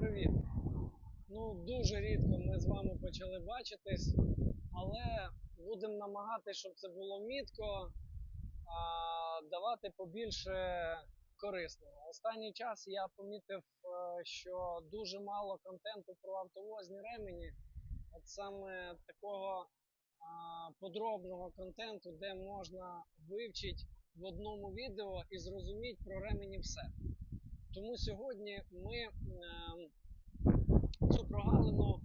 привіт! Ну, дуже рідко ми з вами почали бачитись, але будемо намагатися, щоб це було мітко, а давати побільше корисного. Останній час я помітив, е, що дуже мало контенту про автовозні ремені. От саме такого а, подробного контенту, де можна вивчити в одному відео і зрозуміти про ремені все. Тому сьогодні ми е, цю прогалину,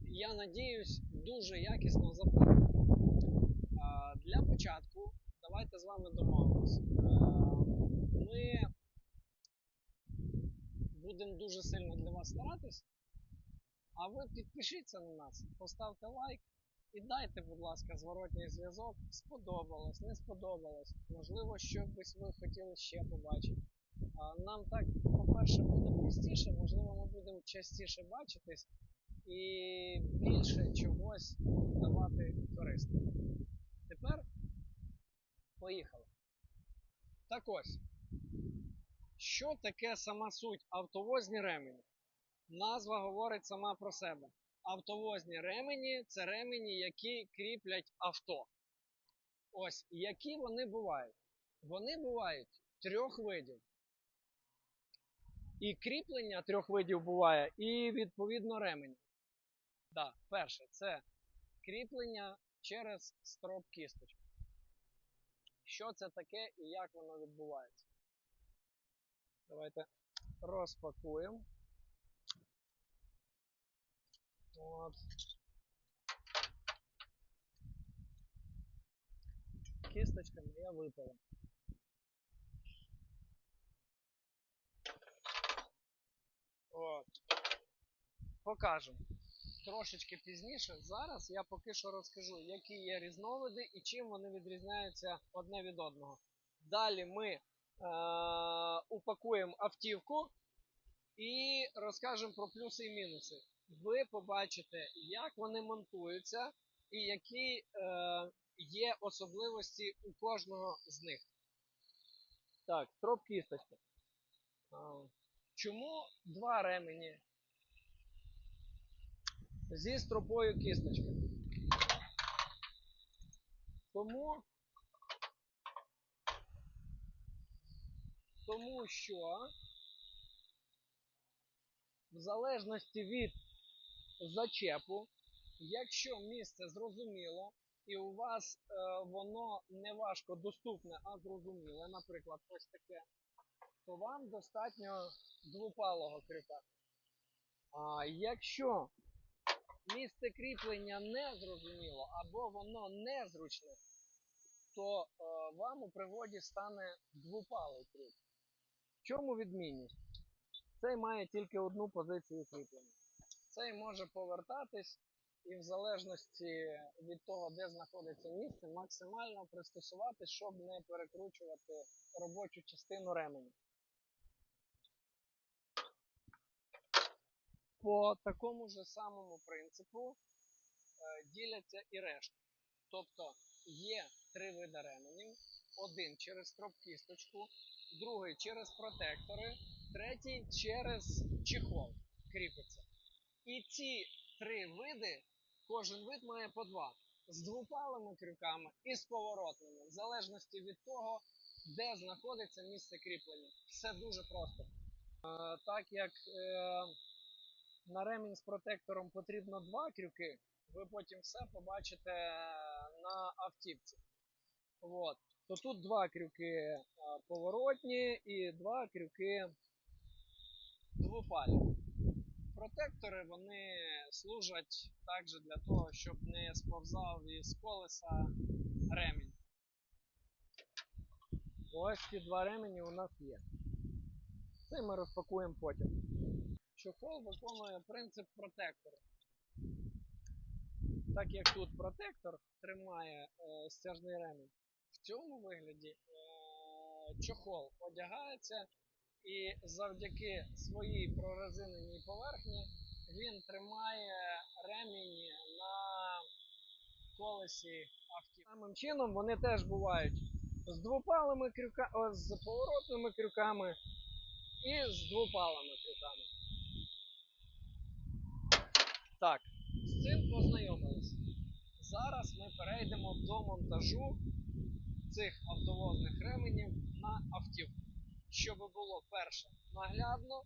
я надіюсь, дуже якісно заповнимо. Е, Для початку давайте з вами домовимося. Е, Ми будемо дуже сильно для вас старатись, а ви підпишіться на нас, поставте лайк і дайте, будь ласка, зворотній зв'язок. Сподобалось, не сподобалось. Можливо, що б ви хотіли ще побачити. Нам так, по-перше, буде простіше, можливо, ми будемо частіше бачитись і більше чогось давати корисно. Тепер поїхали. Так ось, що таке сама суть автовозні ремені? Назва говорить сама про себе. Автовозні ремені це ремені, які кріплять авто. Ось, які вони бувають? Вони бувають трьох видів. І кріплення трьох видів буває, і відповідно ремені. Да, перше, це кріплення через строп кісточку. Що це таке і як воно відбувається? Давайте розпакуємо. От. Кісточка моя випала. От. Покажемо. Трошечки пізніше. Зараз я поки що розкажу, які є різновиди і чим вони відрізняються одне від одного. Далі ми е- упакуємо автівку і розкажемо про плюси і мінуси. Ви побачите, як вони монтуються і які е- є особливості у кожного з них. Так, троп кісточки. Чому два ремені зі стропою кісточки? Тому, тому що в залежності від зачепу, якщо місце зрозуміло, і у вас е, воно не важко доступне, а зрозуміле, наприклад, ось таке, то вам достатньо двопалого крюка. А якщо місце кріплення не зрозуміло або воно незручне, то е, вам у пригоді стане двопалий крюк. В чому відмінність? Цей має тільки одну позицію кріплення. Цей може повертатись і в залежності від того, де знаходиться місце, максимально пристосуватись, щоб не перекручувати робочу частину ременя. По такому ж самому принципу е, діляться і решта. Тобто є три види ременів: один через строп-кісточку, другий через протектори, третій через чехол кріпиться. І ці три види, кожен вид має по два. З двопалими крюками і з поворотними, в залежності від того, де знаходиться місце кріплення. Все дуже просто. Е, так як е, на ремінь з протектором потрібно два крюки, ви потім все побачите на автівці. От. То тут два крюки е, поворотні і два крюки двопалі. Протектори вони служать також для того, щоб не сповзав із колеса ремінь. Ось ці два ремені у нас є. Це ми розпакуємо потім. Чохол виконує принцип протектору. Так як тут протектор тримає е, стяжний ремінь, в цьому вигляді е, чохол одягається і завдяки своїй прорезиненій поверхні він тримає ремінь на колесі автівки. Самим чином вони теж бувають з двопалими крюками, з поворотними крюками і з двопалими крюками. Так, з цим познайомилися. Зараз ми перейдемо до монтажу цих автовозних ременів на автівку. Щоб було перше наглядно,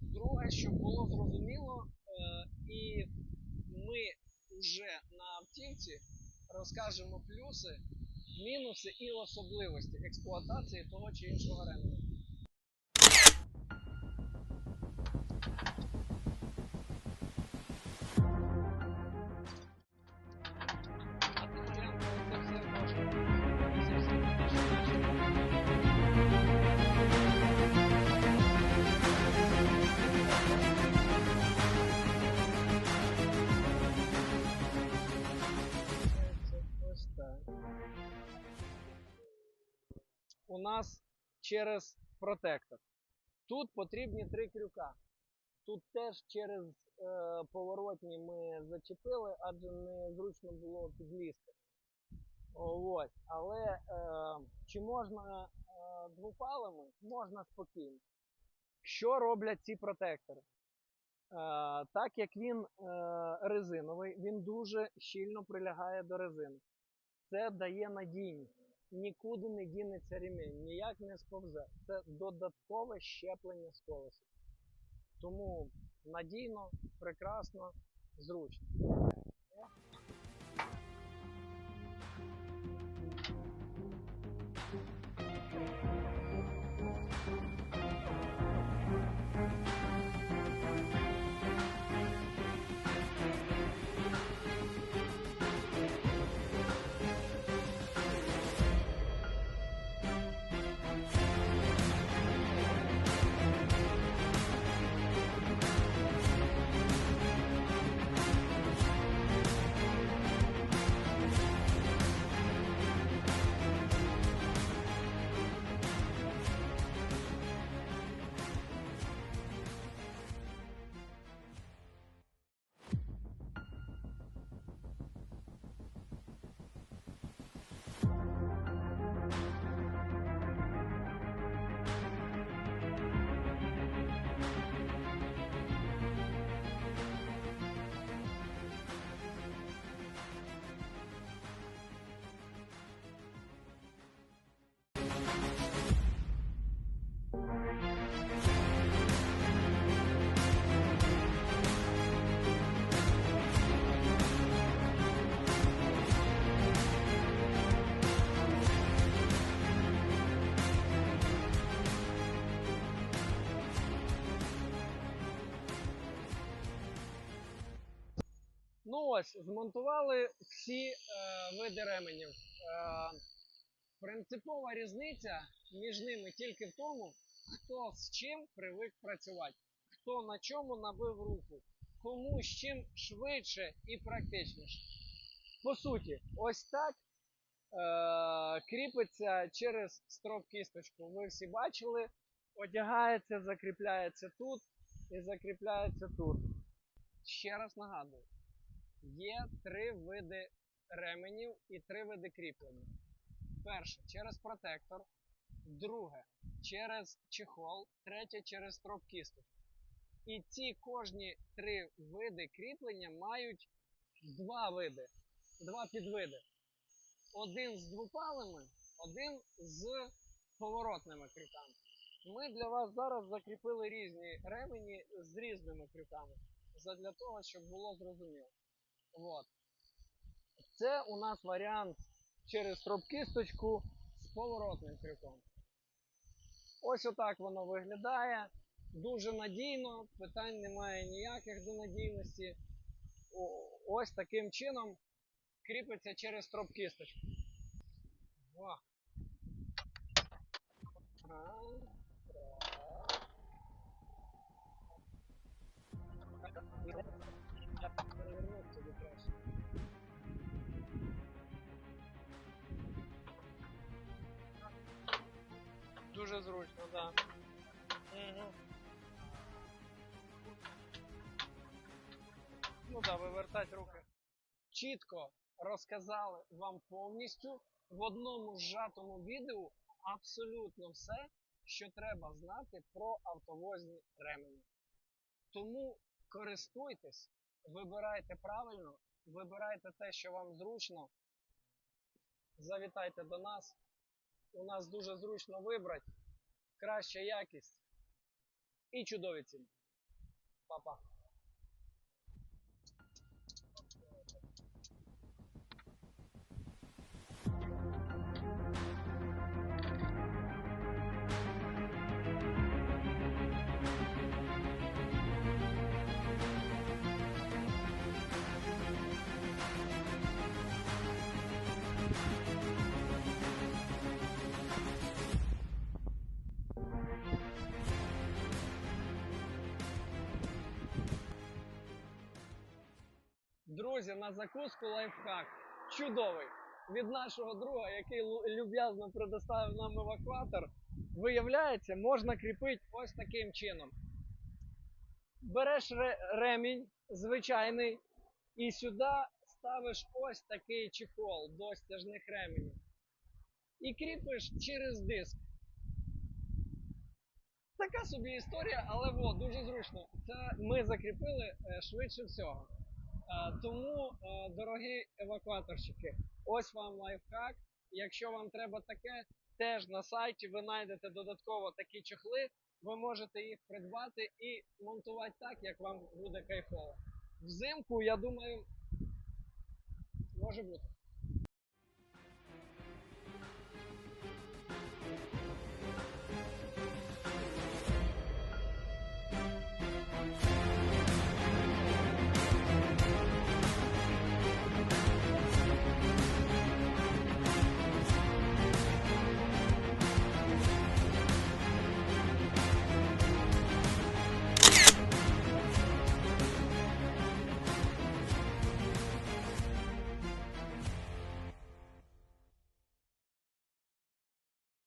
друге, щоб було зрозуміло, е, і ми вже на автівці розкажемо плюси, мінуси і особливості експлуатації того чи іншого ременя. Нас через протектор. Тут потрібні три крюка. Тут теж через е, поворотні ми зачепили, адже незручно було підлізти. Ось. Але е, чи можна е, двопалими? Можна спокійно. Що роблять ці протектори? Е, так як він е, резиновий, він дуже щільно прилягає до резини. Це дає надійність. Нікуди не дінеться ремінь, ніяк не сповзе. Це додаткове щеплення з колеса. Тому надійно, прекрасно, зручно. Ну ось, змонтували всі е, види ременів. Е, принципова різниця між ними тільки в тому, хто з чим привик працювати, хто на чому набив руку, кому з чим швидше і практичніше. По суті, ось так е, кріпиться через строп-кісточку. Ви всі бачили, одягається, закріпляється тут і закріпляється тут. Ще раз нагадую. Є три види ременів і три види кріплення. Перше через протектор, друге через чехол, третє через строп кісточку. І ці кожні три види кріплення мають два види, два підвиди. Один з двопалими, один з поворотними крюками. Ми для вас зараз закріпили різні ремені з різними крюками, задля того, щоб було зрозуміло. Вот. Це у нас варіант через строп-кісточку з поворотним крюком. Ось отак воно виглядає. Дуже надійно, питань немає ніяких до надійності. Ось таким чином кріпиться через строп-кісточку. Так, руки. Чітко розказали вам повністю в одному зжатому відео абсолютно все, що треба знати про автовозні ремені. Тому користуйтесь, Вибирайте правильно, вибирайте те, що вам зручно. Завітайте до нас. У нас дуже зручно вибрати. Краща якість і чудові ціни. Па-па. Друзі, на закуску лайфхак. Чудовий. Від нашого друга, який люб'язно предоставив нам евакуатор, виявляється, можна кріпити ось таким чином. Береш ремінь звичайний і сюди ставиш ось такий чехол до стяжних ременів. І кріпиш через диск. Така собі історія, але во, дуже зручно. Це ми закріпили е, швидше всього. Е, Тому, е, дорогі евакуаторщики, ось вам лайфхак. Якщо вам треба таке, теж на сайті ви знайдете додатково такі чехли, ви можете їх придбати і монтувати так, як вам буде кайфово. Взимку, я думаю, може бути.